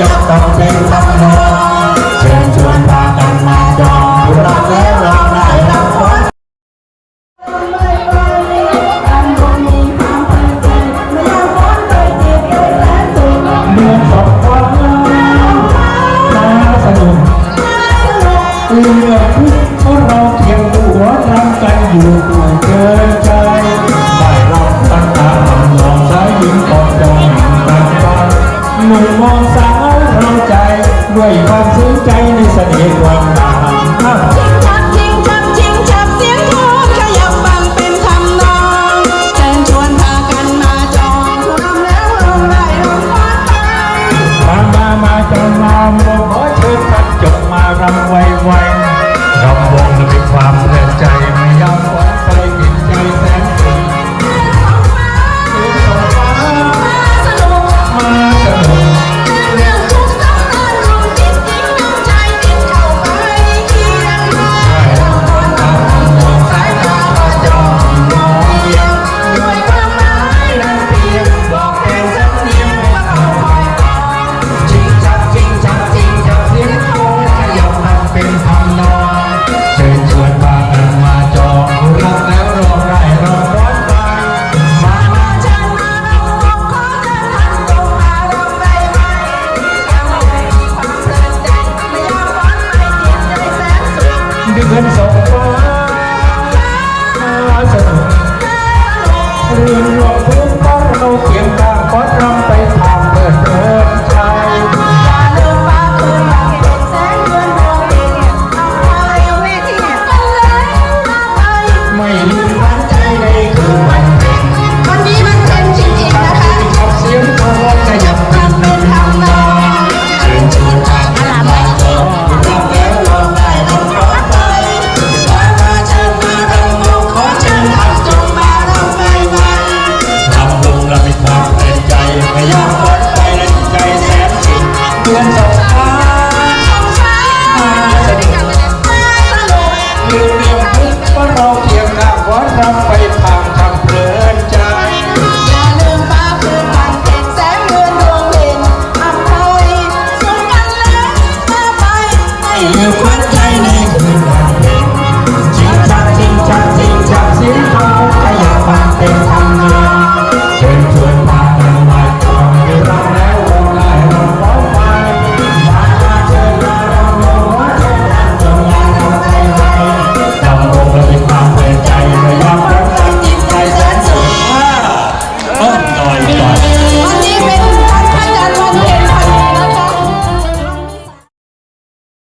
ยกตองเป็นคำนอง ด้วยความสนใจในเสน่ห์ความ Yêu, 你